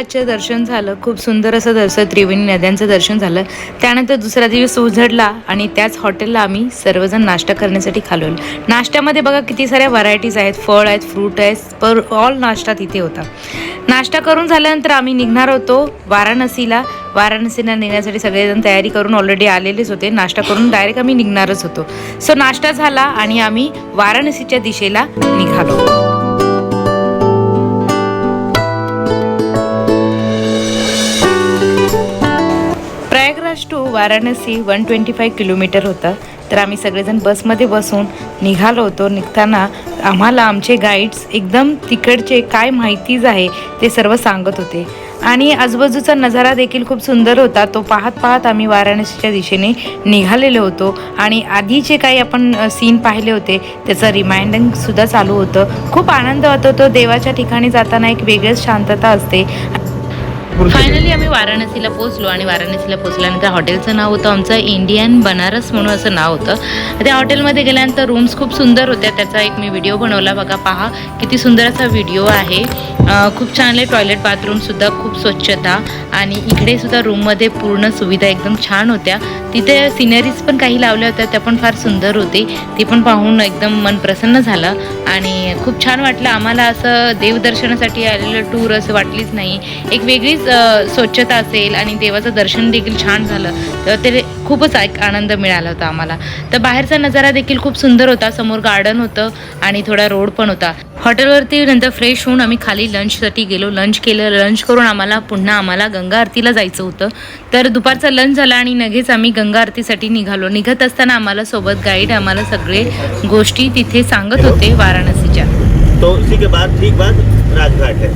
महाराजचं दर्शन झालं खूप सुंदर असं दर्शन त्रिवेणी नद्यांचं दर्शन झालं. त्यानंतर दुसरा दिवस उझडला आणि त्याच हॉटेलला आम्ही सर्वजण नाश्ता करण्यासाठी खालो. नाश्त्यामध्ये बघा किती साऱ्या व्हरायटीज आहेत फळ आहेत फ्रूट आहेत पर ऑल नाश्ता तिथे होता. नाश्ता करून झाल्यानंतर आम्ही निघणार होतो वाराणसीला. वाराणसीला निघण्यासाठी सगळेजण तयारी करून ऑलरेडी आलेलेच होते. नाश्ता करून डायरेक्ट आम्ही निघणारच होतो. सो नाश्ता झाला आणि आम्ही वाराणसीच्या दिशेला निघालो. Varanasi one twenty five kilometre होतं. तर आम्ही सगळेजण बसमध्ये बसून निघालो होतो. निघताना आम्हाला आमचे गाईड्स एकदम तिकडचे काय माहितीज आहे ते सर्व सांगत होते. आणि आजूबाजूचा नजारा देखील खूप सुंदर होता. तो पाहत पाहत आम्ही वाराणसीच्या दिशेने निघालेलो होतो. आणि आधी जे काही आपण सीन पाहिले होते त्याचं रिमाइंडिंगसुद्धा चालू होतं. खूप आनंद होतो. तो देवाच्या ठिकाणी जाताना एक वेगळीच शांतता असते. फायनली आम्ही वाराणसीला पोहोचलो आणि वाराणसीला पोहोचल्यानंतर हॉटेलचं नाव होतं आमचं इंडियन बनारस म्हणून असं नाव होतं. त्या हॉटेलमध्ये गेल्यानंतर रूम्स खूप सुंदर होत्या. त्याचा एक मी व्हिडिओ बनवला. बघा पहा. किती सुंदर असा व्हिडिओ आहे. खूप छान आहे. टॉयलेट बाथरूमसुद्धा खूप स्वच्छता आणि इकडे सुद्धा रूममध्ये पूर्ण सुविधा एकदम छान होत्या. तिथे सिनरीज पण काही लावल्या होत्या. त्या पण फार सुंदर होती. ती पण पाहून एकदम मन प्रसन्न झालं आणि खूप छान वाटलं. आम्हाला असं देवदर्शनासाठी आलेलं टूर असं वाटलीच नाही. एक वेगळीच स्वच्छता असेल आणि देवाचं दर्शन देखील छान झालं तर ते खूपच एक आनंद मिळाला होता आम्हाला. तर बाहेरचा नजारा देखील खूप सुंदर होता समोर गार्डन होतं आणि थोडा रोड पण होता. हॉटेलवरती नंतर फ्रेश होऊन आम्ही खाली लंचसाठी गेलो. लंच केलं लंच करून आम्हाला पुन्हा आम्हाला गंगा आरतीला जायचं होतं. तर दुपारचा लंच झाला आणि लगेच आम्ही गंगा आरतीसाठी निघालो. निघत असताना आम्हाला सोबत गाईड आम्हाला सगळे गोष्टी तिथे सांगत होते वाराणसीच्या. तो राजघाट है।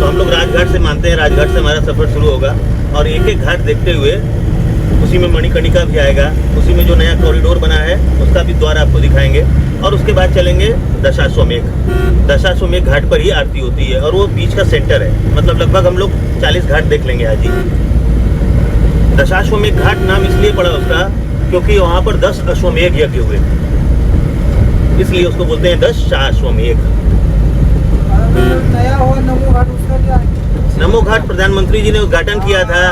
तो हम लोग राजघाट से मानते हैं, राजघाट से हमारा सफ़र शुरू होगा और एक एक घाट देखते हुए उसी में मणिकर्णिका भी आएगा। उसी में जो नया कॉरिडोर बना है, उसका भी द्वार आपको दिखाएँगे और उसके बाद चलेंगे दशाश्वमेघ। दशाश्वमेघ घाट पर ही आरती होती है और वो बीच का सेंटर है। मतलब लगभग हम लोग 40 घाट देख लेंगे आज ही। दशाश्वमेघ घाट नाम इसलिए पड़ा उसका क्योंकि वहाँ पर दस अश्वमेघ यज्ञ हुए। इसलिए उसको बोलते हैं दस शाश्वमेघ नमो घाट है? प्रधानमंत्री जी ने उद्घाटन किया था।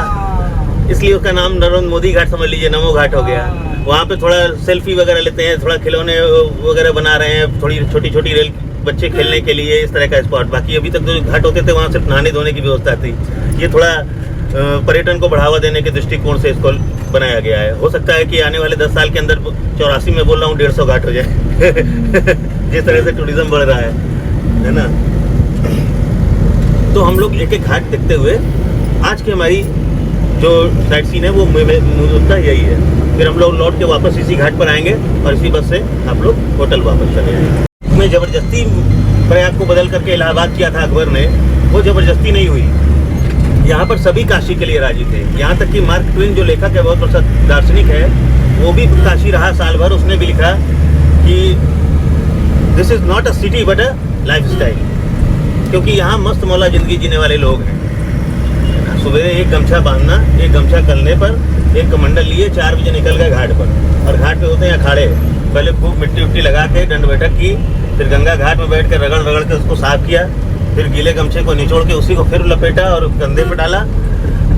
इसलिए उसका नाम नरेंद्र मोदी घाट समझ लीजिए नमो घाट हो गया। वहाँ पे थोड़ा सेल्फी वगैरह लेते हैं थोड़ा खिलौने वगैरह बना रहे हैं थोड़ी छोटी छोटी रेल बच्चे खेलने के लिए इस तरह का स्पॉट बाकी अभी तक जो घाट होते थे वहाँ सिर्फ़ नहाने धोने की व्यवस्था थी। ये थोड़ा पर्यटन को बढ़ावा देने के दृष्टिकोण से इसको बनाया गया है। हो सकता है कि आने वाले दस साल के अंदर चौरासी में बोल रहा हूँ डेढ़ सौ घाट हो जाए। जिस तरह से टूरिज़्म बढ़ रहा है है ना? तो हम लोग एक एक घाट देखते हुए, आज की हमारी जो साइड सीन है, वो मुद्दा यही है। फिर हम लोग लौट के वापस इसी घाट पर आएँगे और इसी बस से आप लोग होटल वापस चले जाएँगे। में ज़बरदस्ती प्रयाग को बदल करके इलाहाबाद किया था अकबर ने, वो ज़बरदस्ती नहीं हुई। यहाँ पर सभी काशी के लिए राज़ी थे। यहाँ तक कि मार्क ट्वेन जो लेखक है, बहुत प्रसिद्ध दार्शनिक है, वो भी काशी रहा साल भर, उसने भी लिखा कि this is not a city but a lifestyle क्योंकि यहाँ मस्त मौला ज़िंदगी जीने वाले लोग हैं। सुबह एक गमछा बांधना, एक गमछा करने पर एक कमंडल लिए, चार बजे निकल गए घाट पर। और घाट पे होते हैं अखाड़े। पहले खूब मिट्टी उट्टी लगा के दंड बैठक की, फिर गंगा घाट में बैठ कर रगड़ रगड़ के उसको साफ़ किया, फिर गीले गमछे को निचोड़ के उसी को फिर लपेटा और कंधे पे डाला।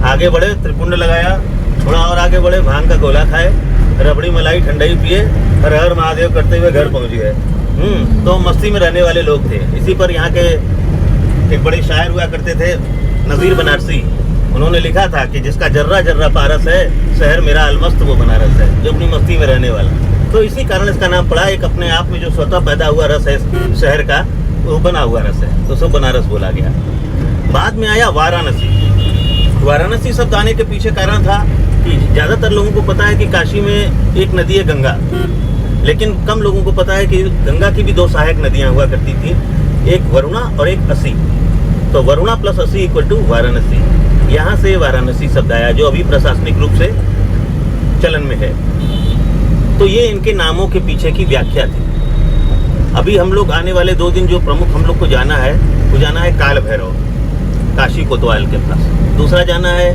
आगे बढ़े, त्रिपुंड लगाया, थोड़ा और आगे बढ़े, भाँग का गोला खाए, रबड़ी मलाई ठंडाई पिए, हर हर महादेव करते हुए घर पहुँच गए। हम्म तो मस्ती में रहने वाले लोग थे। इसी पर यहाँ के एक बड़े शायर हुआ करते थे, नज़ीर बनारसी। उन्होंने लिखा था कि जिसका जर्रा जर्रा पारस है, शहर मेरा अलमस्त वो बनारस है, जो अपनी मस्ती में रहने वाला। तो इसी कारण इसका नाम पड़ा, एक अपने आप में जो स्वतः पैदा हुआ रस है, शहर का, वो बना हुआ रस है तो उसको बनारस बोला गया। बाद में आया वाराणसी। वाराणसी शब्द आने के पीछे कारण था कि ज़्यादातर लोगों को पता है कि काशी में एक नदी है गंगा। लेकिन कम लोगों को पता है कि गंगा की भी दो सहायक नदियाँ हुआ करती थी, एक वरुणा और एक असी। तो Varuna plus Assi equal to Varanasi. यहाँ से वाराणसी शब्द आया, जो अभी प्रशासनिक रूप से चलन में है। तो ये इनके नामों के पीछे की व्याख्या थी। अभी हम लोग आने वाले दो दिन जो प्रमुख हम लोग को जाना है, वो जाना है काल भैरव काशी कोतवाल के पास। दूसरा जाना है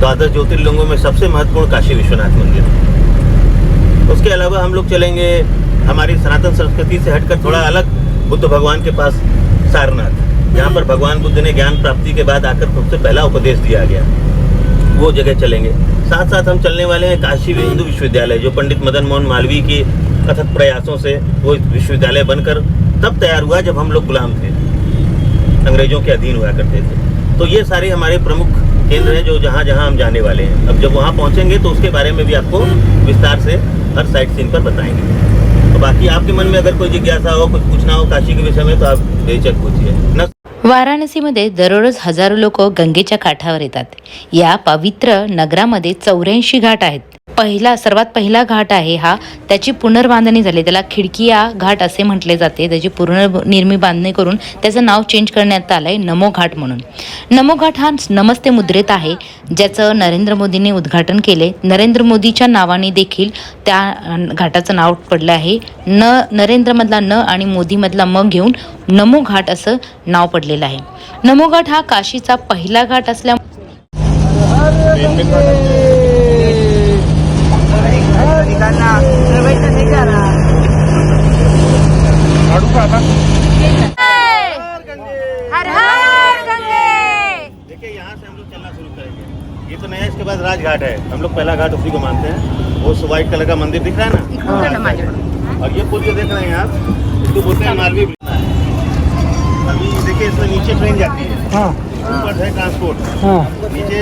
द्वादश ज्योतिर्लिंगों में सबसे महत्वपूर्ण काशी विश्वनाथ मंदिर। उसके अलावा हम लोग चलेंगे हमारी सनातन संस्कृति से हटकर थोड़ा अलग बुद्ध भगवान के पास सारनाथ। जहाँ पर भगवान बुद्ध ने ज्ञान प्राप्ति के बाद आकर सबसे पहला उपदेश दिया गया। वो जगह चलेंगे। साथ साथ हम चलने वाले हैं काशी हिंदू विश्वविद्यालय, जो पंडित मदन मोहन मालवीय के कथक प्रयासों से वो विश्वविद्यालय बनकर तब तैयार हुआ जब हम लोग गुलाम थे। अंग्रेज़ों के अधीन हुआ करते थे। तो ये सारे हमारे प्रमुख केंद्र हैं जो जहाँ जहाँ हम जाने वाले हैं। अब जब वहाँ पहुँचेंगे तो उसके बारे में भी आपको विस्तार से हर साइट सीन पर बताएँगे। तो बाकी आपके मन में अगर कोई जिज्ञासा हो, कुछ पूछना हो काशी के विषय में तो आप बेचक पूछिए। वाराणसीमध्ये दररोज हजारो लोक गंगेच्या काठावर येतात. या पवित्र नगरामध्ये चौऱ्याऐंशी घाट आहेत. पहिला सर्वात पहिला घाट आहे हा. त्याची पुनर्बांधणी झाली. त्याला खिडकिया घाट असे म्हटले जाते. त्याची पुनर्निर्मी बांधणी करून त्याचं नाव चेंज करण्यात आलं आहे नमो घाट म्हणून. नमो घाट हा नमस्ते मुद्रेत आहे ज्याचं नरेंद्र मोदींनी उद्घाटन केले. नरेंद्र मोदीच्या नावाने देखील त्या घाटाचं नाव पडलं आहे. न नरेंद्रमधला न आणि मोदीमधला म घेऊन नमो घाट असं नाव पडलेलं आहे. नमो घाट हा काशीचा पहिला घाट असल्या हर हर गंगे. देखिए यहाँ से हम लोग चलना शुरू करेंगे। ये तो नया इसके बाद राजघाट है। हम लोग पहला घाट उसी को मानते हैं। वो व्हाइट कलर का मंदिर दिख रहा है ना? और ये पुल जो देख रहे हैं आप। इसको बोलते हैं मालवी। अभी देखिए इसमें नीचे ट्रेन जाती है। हाँ। ऊपर है ट्रांसपोर्ट हाँ। नीचे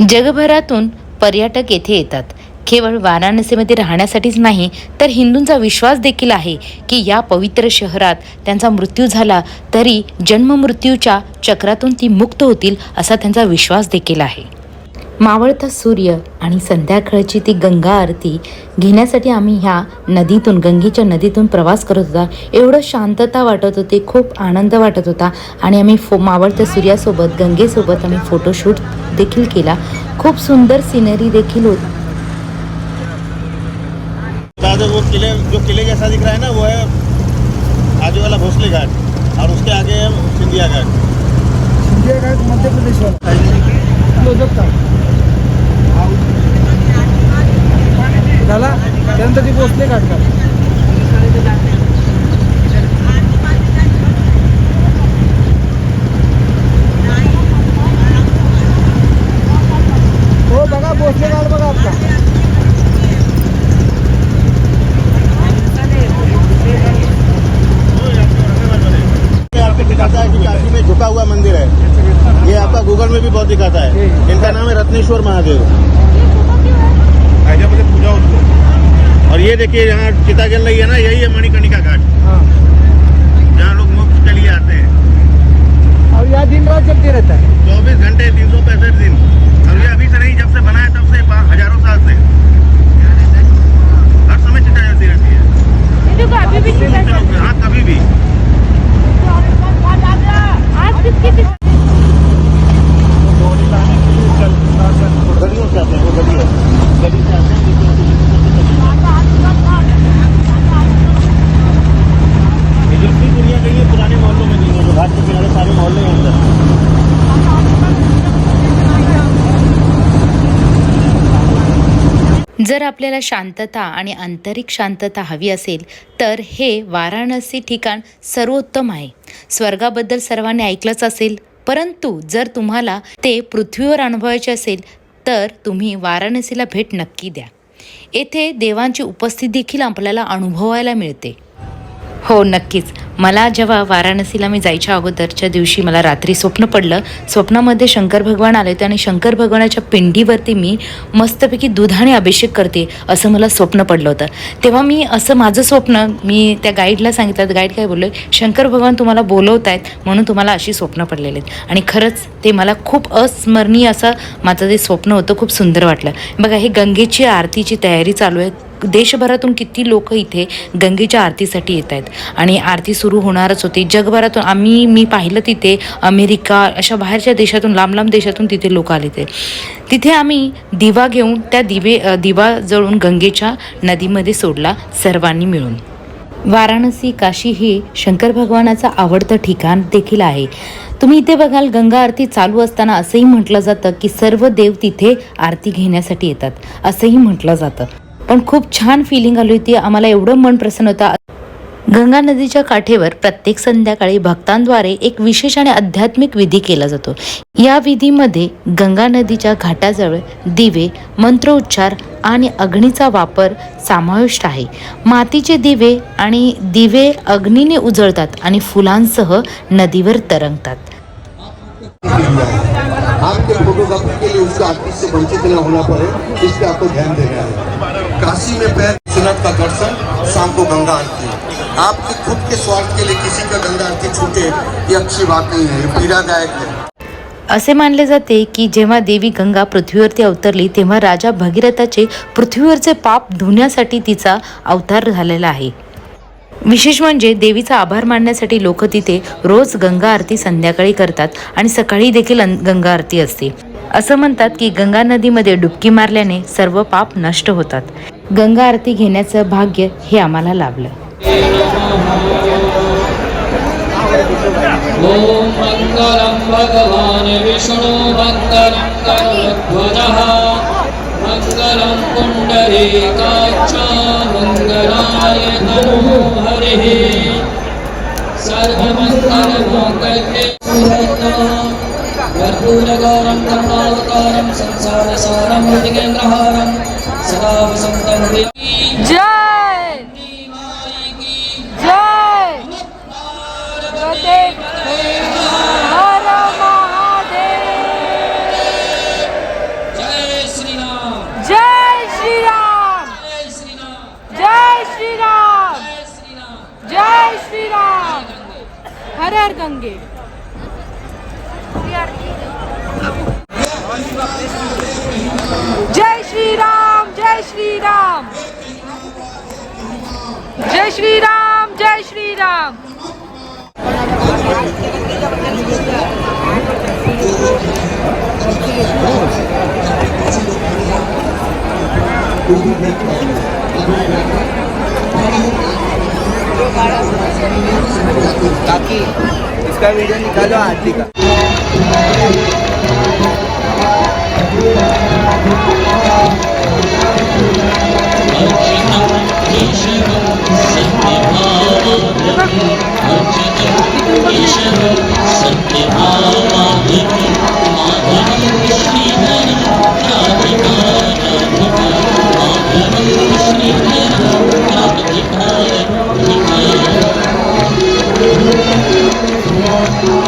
जगभरातून पर्यटक येथे येतात. केवळ वाराणसीमध्ये राहण्यासाठीच नाही तर हिंदूंचा विश्वास देखील आहे की या पवित्र शहरात त्यांचा मृत्यू झाला तरी जन्ममृत्यूच्या चक्रातून ती मुक्त होतील असा त्यांचा विश्वास देखील आहे. मावळता सूर्य आणि संध्याकाळची ती गंगा आरती घेण्यासाठी आम्ही ह्या नदीतून गंगेच्या नदीतून प्रवास करत होता. एवढं शांतता वाटत होती खूप आनंद वाटत होता. आणि आम्ही फो मावळत्या सूर्यासोबत गंगेसोबत आम्ही फोटोशूट देखील केला. खूप सुंदर सिनरी देखील होती. में भी बहुत दिखाता है। इनका नाम है रत्नेश्वर महादेव। पूजा होती और ये देखिए यहाँ चिता जल रही है ना यही है मणिकर्णिका घाट। हाँ। जहाँ लोग मोक्ष के लिए आते हैं। और यहाँ दिन रात चलते रहता है। चौबीस घंटे तीन सौ पैंसठ दिन। और ये अभी से नहीं जब से बना है तब से हज़ारों साल से। हर समय चिता जलती रहती है। हाँ कभी भी। से आते हैं वो गली है गली से आते हैं दुनिया गई है पुराने मोहल्लों में नहीं है जो घाट के किनारे सारे मोहल्ले हैं जर आपल्याला शांतता आणि आंतरिक शांतता हवी असेल तर हे वाराणसी ठिकाण सर्वोत्तम आहे. स्वर्गाबद्दल सर्वांनी ऐकलंच असेल. परंतु जर तुम्हाला ते पृथ्वीवर अनुभवायचे असेल तर तुम्ही वाराणसीला भेट नक्की द्या. येथे देवांची उपस्थिती देखील आपल्याला अनुभवायला मिळते. हो नक्कीच. मला जेव्हा वाराणसीला मी जायच्या अगोदरच्या दिवशी मला रात्री स्वप्न पडलं स्वप्नामध्ये शंकर भगवान आले होते आणि शंकर भगवानाच्या पिंडीवरती मी मस्तपैकी दुधाने अभिषेक करते असं मला स्वप्न पडलं होतं. तेव्हा मी असं माझं स्वप्न मी त्या गाईडला सांगितलं गाईड काय बोललो शंकर भगवान तुम्हाला बोलवत आहेत म्हणून तुम्हाला अशी स्वप्न पडलेली आहेत. आणि खरंच ते मला खूप अस्मरणीय असं माझं ते स्वप्न होतं खूप सुंदर वाटलं. बघा हे गंगेची आरतीची तयारी चालू आहे देशभरातून किती लोक इथे गंगेच्या आरतीसाठी येत आहेत? आणि आरती सुरू होणारच होती. जगभरातून आम्ही मी पाहिलं तिथे अमेरिका अशा बाहेरच्या देशातून लांब लांब देशातून तिथे लोक आले ते. तिथे आम्ही दिवा घेऊन त्या दिवे दिवा जळून गंगेच्या नदीमध्ये सोडला सर्वांनी मिळून. वाराणसी काशी हे शंकर भगवानाचं आवडतं ठिकाण देखील आहे. तुम्ही इथे बघाल गंगा आरती चालू असताना असंही म्हटलं जातं की सर्व देव तिथे आरती घेण्यासाठी येतात. असंही म्हटलं जातं. पण खूप छान फिलिंग आली होती. आम्हाला एवढं मन प्रसन्न होतं. गंगा नदीच्या काठेवर प्रत्येक संध्याकाळी भक्तांद्वारे एक विशेष आणि आध्यात्मिक विधी केला जातो. या विधीमध्ये गंगा नदीच्या घाटाजवळ दिवे मंत्रोच्चार आणि अग्नीचा वापर समाविष्ट आहे. मातीचे दिवे आणि दिवे अग्नीने उजळतात आणि फुलांसह नदीवर तरंगतात. आपके फोटोग्राफी के लिए उसको आर्टिस्ट से वंचित न होना पड़े इस पे आपको ध्यान देना है। काशी में पैर सुनत का दर्शन शाम को गंगा आरती। आपके खुद के स्वार्थ के लिए किसी का गंगा आरती छूटे ये अच्छी बात नहीं है पीड़ादायक है। असे मानले जाते की जेव्हा देवी गंगा पृथ्वीवरती अवतरली तेव्हा राजा भगीरथाचे पृथ्वीवरचे पाप धुण्यासाठी तिचा अवतार झालेला आहे. विशेष म्हणजे देवीचा आभार मानण्यासाठी लोक तिथे रोज गंगा आरती संध्याकाळी करतात आणि सकाळी देखील गंगा आरती असते. असं म्हणतात की गंगा नदीमध्ये डुबकी मारल्याने सर्व पाप नष्ट होतात. गंगा आरती घेण्याचं भाग्य हे आम्हाला लाभलं. ॐ राय मङ्गलं हरे मङ्गलं पुण्डरीकाक्ष मङ्गलाय नमो हरिः सर्वमङ्गलमङ्गले कर्पूरगौरं संसारसारं मृतिकेन्द्रहारं सदा वसन्तं जय हर जय श्री राम जय श्री राम जय श्री राम जय श्री राम काकी उसका वीडियो निकालो आरती का? जय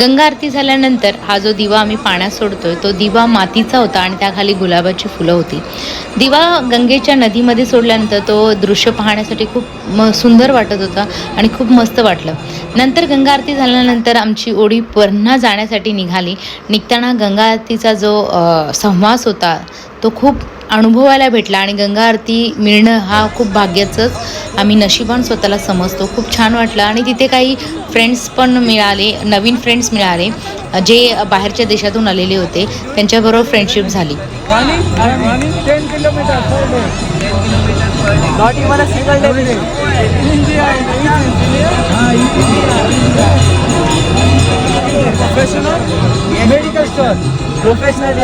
गंगा आरती झाल्यानंतर हा जो दिवा आम्ही पाण्यात सोडतोय तो दिवा मातीचा होता आणि त्याखाली गुलाबाची फुलं होती. दिवा गंगेच्या नदीमध्ये सोडल्यानंतर तो दृश्य पाहण्यासाठी खूप म सुंदर वाटत होता आणि खूप मस्त वाटलं. नंतर गंगा आरती झाल्यानंतर आमची ओढी पुन्हा जाण्यासाठी निघाली. निघताना गंगा आरतीचा जो संवास होता तो खूप अनुभवायला भेटला आणि गंगा आरती मिळणं हा खूप भाग्याचंच आम्ही नशिबान स्वतःला समजतो. खूप छान वाटलं आणि तिथे काही फ्रेंड्स पण मिळाले नवीन फ्रेंड्स मिळाले जे बाहेरच्या देशातून आलेले होते. त्यांच्याबरोबर फ्रेंडशिप झाली. प्रोफेशनल मेडिकल स्टोर प्रोफेशनल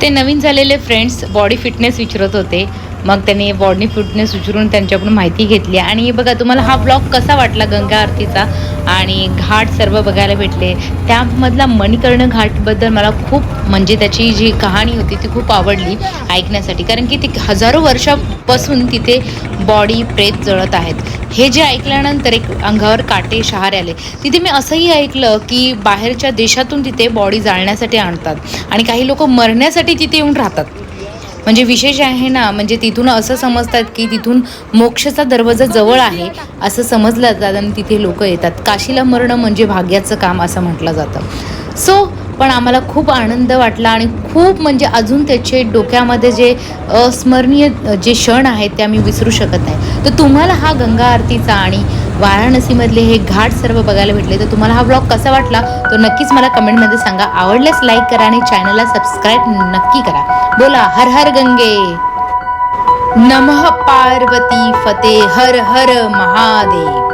ते नवीन झालेले फ्रेंड्स बॉडी फिटनेस विचारत होते. मग त्याने बॉडी फिटनेस विचारून त्यांच्याकडून माहिती घेतली. आणि बघा तुम्हाला हा ब्लॉग कसा वाटला गंगा आरतीचा? आणि घाट सर्व बघायला भेटले. त्यामधला मणिकर्ण घाटबद्दल मला खूप म्हणजे त्याची जी कहाणी होती ती खूप आवडली ऐकण्यासाठी. कारण की ती हजारो वर्षापासून तिथे बॉडी प्रेत जळत आहेत. हे जे ऐकल्यानंतर एक अंगावर काटे शहारे आले. तिथे मी असंही ऐकलं की बाहेरच्या देशातून तिथे बॉडी जाळण्यासाठी आणतात. आणि काही लोक मरण्यासाठी तिथे येऊन राहतात. म्हणजे विशेष आहे ना म्हणजे तिथून असं समजतात की तिथून मोक्षाचा दरवाजा जवळ आहे असं समजलं जातं आणि तिथे लोक येतात. काशीला मरणं म्हणजे भाग्याचं काम असं म्हटलं जातं. सो पण आम्हाला खूप आनंद वाटला आणि खूप म्हणजे अजून त्याचे डोक्यामध्ये जे अस्मरणीय जे क्षण आहेत ते आम्ही विसरू शकत नाही. तर तुम्हाला हा गंगा आरतीचा आणि वाराणसीमधले हे घाट सर्व बघायला भेटले. तर तुम्हाला हा ब्लॉग कसा वाटला? तो नक्कीच मला कमेंटमध्ये सांगा. आवडल्यास लाईक करा आणि चॅनलला सबस्क्राईब नक्की करा. बोला हर हर गंगे. नमः पार्वती फते हर हर महादेव.